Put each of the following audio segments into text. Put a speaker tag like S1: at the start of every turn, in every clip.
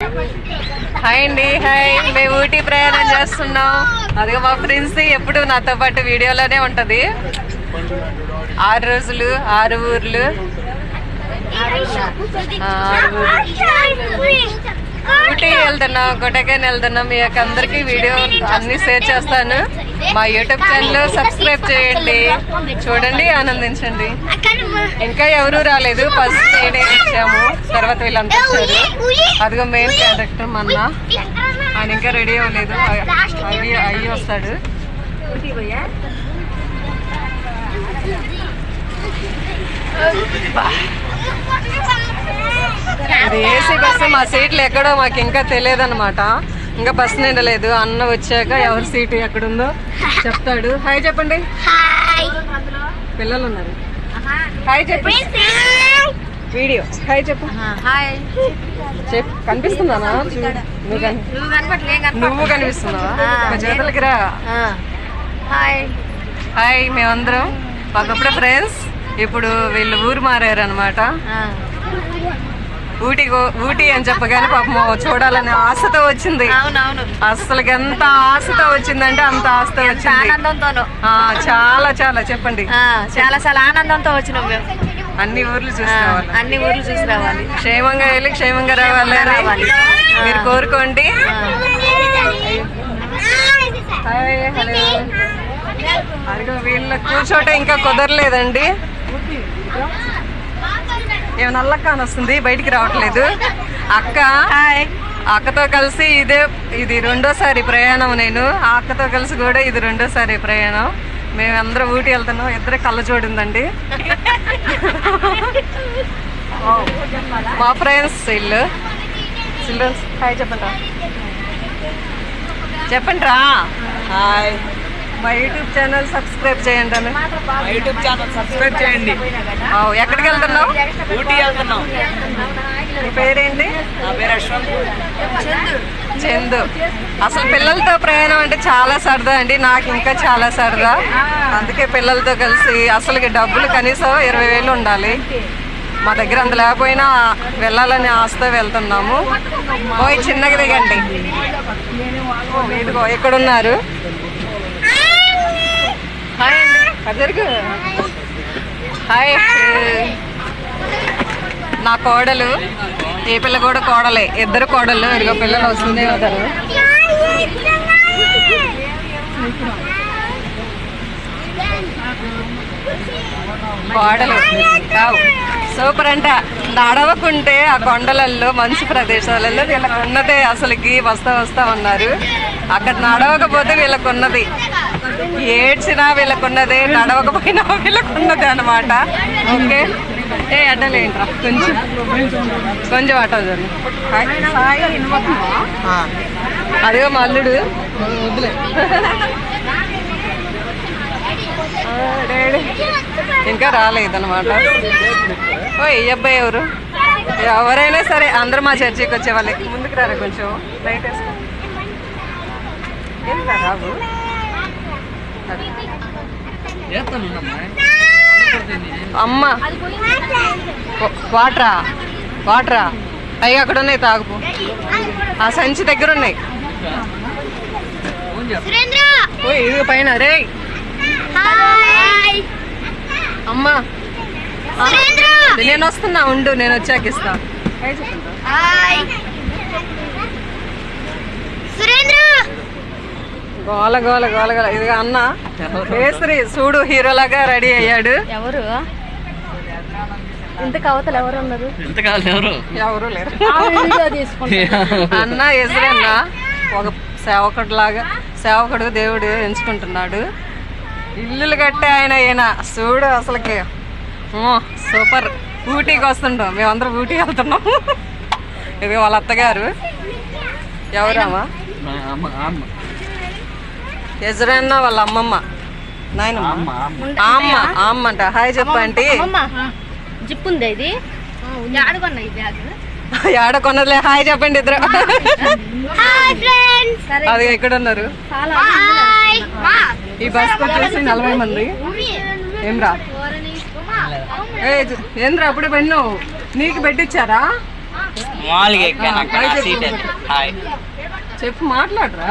S1: Hi అండి hi. మేము ఊటీ ప్రయాణం చేస్తున్నాం. అదిగో మా ఫ్రెండ్స్ ఎప్పుడు నాతో పాటు వీడియోలోనే ఉంటది. ఆరు రోజులు ఆరు ఊర్లు. ఆరు ఊర్లు. ఊటీ వెళ్తున్నాం కొటకైన్ వెళ్తున్నాం. మీ యొక్క అందరికీ వీడియో అన్ని షేర్ చేస్తాను. మా యూట్యూబ్ ఛానల్ సబ్స్క్రైబ్ చేయండి. చూడండి ఆనందించండి. ఇంకా ఎవరు రాలేదు. ఫస్ట్ నేనే వచ్చాము. తర్వాత వీళ్ళంతా వచ్చారు. అదిగో మెయిన్ క్యారెక్టర్ మన్న. ఆయన ఇంకా రెడీ అవ్వలేదు. అయ్యి అయ్యి వస్తాడు. ఇది ఏసీ బస్సు మా సీట్లు ఎక్కడో మాకు ఇంకా తెలియదు అనమాట ఇంకా బస్సు నిండలేదు అన్న వచ్చాక ఎవరి సీటు ఎక్కడుందో చెప్తాడు. హాయ్ చెప్పండి. పిల్లలు ఉన్నారు. హాయ్ చెప్పు. వీడియో హాయ్ చెప్పు.
S2: హాయ్
S1: చెప్పు. కనిపిస్తున్నానా నువ్వు కనిపిస్తున్నావా? చేతులకి రా.
S2: హాయ్
S1: హాయ్ మేమందరం. ఒకప్పుడు ఫ్రెండ్స్ ఇప్పుడు వీళ్ళు ఊరు మారారు అనమాట ఊటీ ఊటీ అని చెప్పగానే పాపం చూడాలని ఆశతో వచ్చింది.
S2: అవునవును.
S1: అసలుకి ఎంత ఆశతో వచ్చిందంటే అంత ఆశతో వచ్చింది.
S2: ఆనందంతోను.
S1: ఆ, చాలా చాలా చెప్పండి.
S2: చాలా చాలా ఆనందంతో వచ్చినాం మేము.
S1: అన్ని ఊర్లు చూసుకోవాలి
S2: అన్ని ఊర్లు చూసి రావాలి
S1: క్షేమంగా వెళ్ళి క్షేమంగా రావాలి. మీరు కోరుకోండి. హలో. వీళ్ళ కూర్చోట ఇంకా కుదరలేదండి. ఏమైనా నల్లక్క అని వస్తుంది బయటికి రావట్లేదు. అక్క
S2: హాయ్.
S1: అక్కతో కలిసి ఇదే ఇది రెండోసారి ప్రయాణం నేను. ఆ అక్కతో కలిసి కూడా ఇది రెండోసారి ప్రయాణం. మేమందరం ఊటీ వెళ్తున్నాం. ఇద్దరే కళ్ళ చూడిందండి మా ఫ్రెండ్స్ వీళ్ళు చిల్డ్రన్స్ హాయ్ చెప్పండి రా. చెప్పండి రా. హాయ్. మా యూట్యూబ్ ఛానల్ సబ్స్క్రైబ్ చేయండి అని
S3: యూట్యూబ్ ఛానల్ సబ్స్క్రైబ్ చేయండి.
S1: ఎక్కడికి వెళ్తున్నావు?
S3: ఊటీ వెళ్తున్నాం.
S1: నీ పేరేంటి?
S3: నా పేరు అశ్వంత్
S1: చందు. అసలు పిల్లలతో ప్రయాణం అంటే చాలా సరదా అండి. నాకు ఇంకా చాలా సరదా. అందుకే పిల్లలతో కలిసి అసలుకి డబ్బులు కనీసం ఇరవై వేలు ఉండాలి. మా దగ్గర అంత లేకపోయినా వెళ్ళాలని ఆశతో వెళ్తున్నాము. పోయి చిన్నగా దిగండి. ఉన్నారు హాయ్ అండి. కదరుగు హాయ్ నా కోడలు ఏ పిల్ల కూడా కోడలే. ఇద్దరు కోడలు ఇదిగో పిల్లలు వస్తుంది ఉంటారు కోడలు. కావు. సూపర్ అంట. నడవకుంటే ఆ కొండలలో మంచు ప్రదేశాలలో వీళ్ళకు ఉన్నదే అసలుకి వస్తా వస్తా ఉన్నారు. అక్కడ నడవకపోతే వీళ్ళకు ఉన్నది ఏడ్చినా వీళ్ళకున్నదే నడవకపోయినా వీళ్ళకున్నది అనమాట ఓకే? ఏ అడ్డలేంట్రా కొంచెం. కొంచెం చూడండి వినబడుతుందా? అదిగో మా అల్లుడు. ఇంకా రాలేదన్నమాట. ఓ ఈ అబ్బాయి ఎవరు? ఎవరైనా సరే అందరూ మా చర్చికి వచ్చే వాళ్ళే ముందుకు రారా కొంచెం? లైట్ వేసుకో ఏంటా రాబు అమ్మ. వాటరా? వాటరా? అయ్యి అక్కడ ఉన్నాయి తాగుపు. ఆ సంచి దగ్గర ఉన్నాయి ఇది పైన రే అమ్మా. నేను వస్తున్నా ఉండు నేను వచ్చాక ఇస్తా. చెప్పండి. గోల గోల గోల గోల. ఇది అన్న. కేసరి చూడు హీరోలాగా రెడీ అయ్యాడు.
S2: ఎవరు? ఇంత కవతలు ఎవరు ఉన్నారు?
S3: ఎంత కావాలి ఎవరు?
S1: ఎవరు లేరు. అన్న ఎదురన్న ఒక సేవకుడు లాగా సేవకుడు దేవుడు ఎంచుకుంటున్నాడు. ఇల్లులు కట్టే ఆయన ఈయన. చూడు అసలుకి. ఓ, సూపర్. ఊటీకి వస్తుంటాం మేమందరం ఊటీ వెళ్తున్నాం. ఇది వాళ్ళ అత్తగారు. ఎవరమ్మా?
S3: మా అమ్మ అమ్మ.
S1: ఎజరన్న వాళ్ళ అమ్మమ్మ. నాయనమ్మ.
S3: అమ్మ
S1: అంట హాయ్ చెప్పండి.
S2: జిప్ ఉంది ఇది? ఆడుకున్నా ఈ బ్యాగ్
S1: ఆడ కొన్నదిలే. హాయ్ చెప్పండి ఇద్దరు. అది ఎక్కడ ఉన్నారు. ఈ బస్కి వచ్చేసి నలభై మంది. ఏం రా ఏ ఏంద్రా అప్పుడే పెట్టినావు నీకు పెట్టించారా.
S3: హాయ్
S1: చెప్పు. మాట్లాడరా.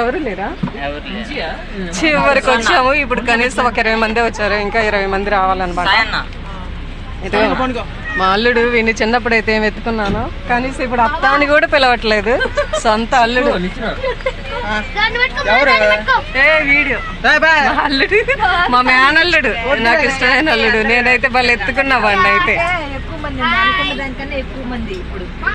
S3: ఎవరు లేరు.
S1: చివరికి వచ్చాము. ఇప్పుడు కనీసం ఒక ఇరవై మంది వచ్చారు. ఇంకా ఇరవై మంది రావాలన్నమాట. మా అల్లుడు వీని చిన్నప్పుడు అయితే ఏం ఎత్తుకున్నాను. కనీసం ఇప్పుడు అత్తాని కూడా పిలవట్లేదు. సొంత అల్లుడు. ఏ వీడియో. మా అల్లుడు మా మేనల్లుడు. నాకు ఇష్టమైన అల్లుడు. నేనైతే వాళ్ళు ఎత్తుకున్నా వాడిని అయితే.
S4: ఎక్కువ మంది అనుకున్న దానికన్నా ఎక్కువ మంది ఇప్పుడు.